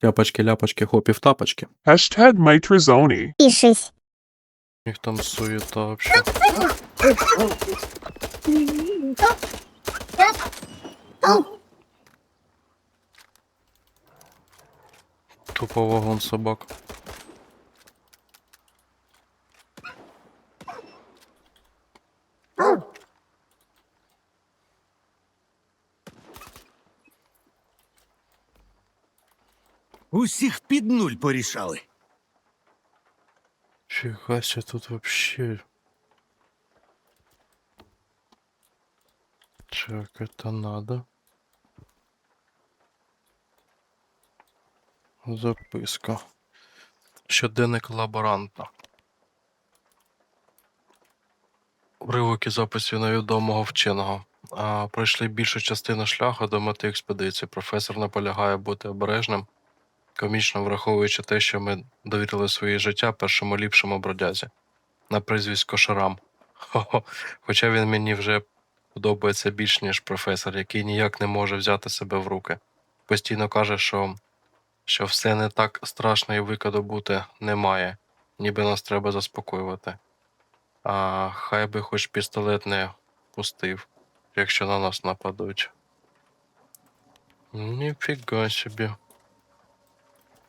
Тяпочки, ляпочки, хопів, тапочки. Hashtag Майтризоні. Пишись. У них там суєта вообще. Тупо вагон собак. Усіх під нуль порішали. Себе тут вообще. Так, это надо. Записка. Щоденник лаборанта. Уривок записів невідомого вченого. А, пройшли більшу частину шляху до мети експедиції. Професор наполягає бути обережним, комічно враховуючи те, що ми довірили своє життя першому ліпшому бродязі на прізвисько Шарам. Хоча він мені вже подобається більш ніж професор, який ніяк не може взяти себе в руки. Постійно каже, що, що все не так страшно і викиду бути немає, ніби нас треба заспокоювати. А хай би хоч пістолет не пустив, якщо на нас нападуть. Ніфіга собі.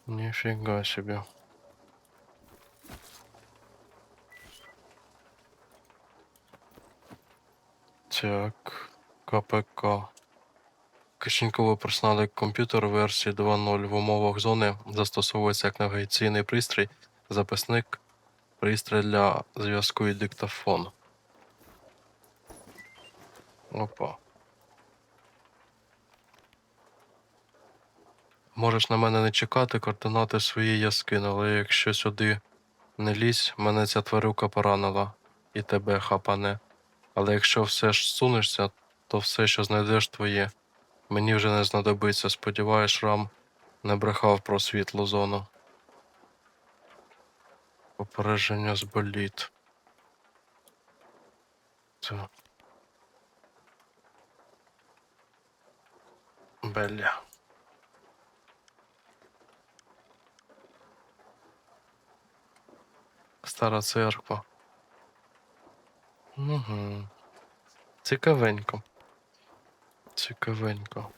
Ніфіга собі. Так, КПК. Кишеньковий персональний комп'ютер версії 2.0 в умовах зони застосовується як навігаційний пристрій, записник, пристрій для зв'язку і диктофон. Опа. Можеш на мене не чекати, координати свої я скину, але якщо сюди не лізь, мене ця тварюка поранила і тебе хапане. Але якщо все ж сунешся, то все, що знайдеш твоє, мені вже не знадобиться. Сподіваюсь, Шрам не брехав про світлу зону. Попередження з боліт. Це. Стара церква. Угу. Цікавенько. Цікавенько.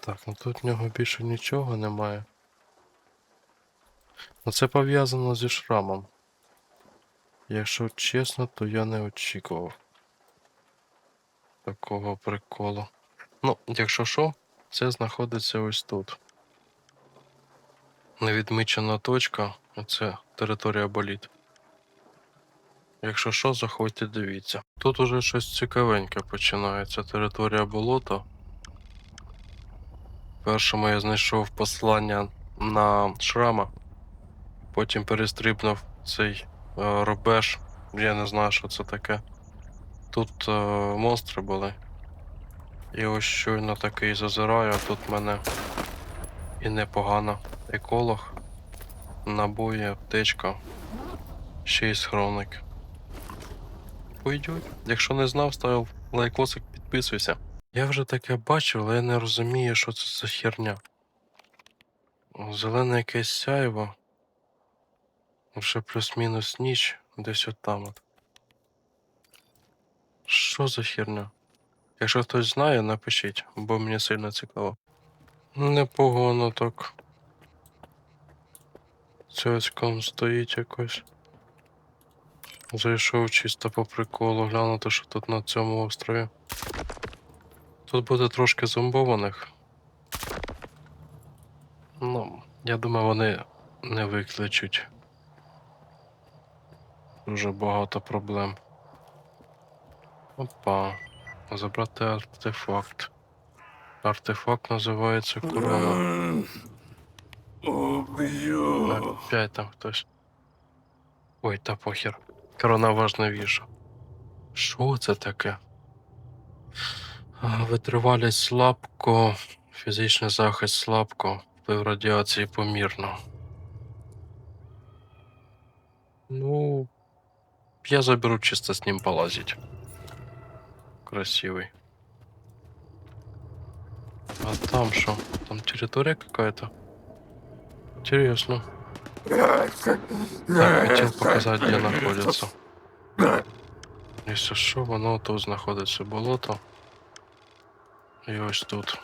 Так, ну тут в нього більше нічого немає. Ну це пов'язано зі шрамом. Якщо чесно, то я не очікував такого приколу. Ну, якщо що, це знаходиться ось тут. Невідмічена точка, це територія боліт. Якщо що, заходьте, дивіться. Тут уже щось цікавеньке починається. Територія болота. Першому я знайшов послання на шрама, потім перестрибнув цей е, рубеж. Я не знаю, що це таке. Тут е, монстри були. І ось щойно такий зазираю, а тут мене і непогано. Еколог, набої, аптечка, ще й схроник. Пойдуть. Якщо не знав, ставив лайкосик, підписуйся. Я вже таке бачив, але я не розумію, що це за херня. Зелене якесь сяйво. Вже плюс-мінус ніч, десь отам от. Що за херня? Якщо хтось знає, напишіть, бо мені сильно цікаво. Непогано так. Цьоцьком стоїть якось. Зайшов чисто по приколу, глянути, що тут на цьому острові. Тут буде трошки зомбованих. Ну, я думаю, вони не викличуть. Дуже багато проблем. Опа. Забрати артефакт. Артефакт називається корона. Опять там хтось. Ой, та похер. Корона важливіша. Що це таке? А, Витривалість слабко, фізичний захист слабко, вплив радіації помірно. Ну, я заберу чисто з ним полазить. Красивий. А там что? Там территория какая-то? Интересно. Так, хотел показать, где находится. Если що, воно тут знаходиться болото. І ось тут.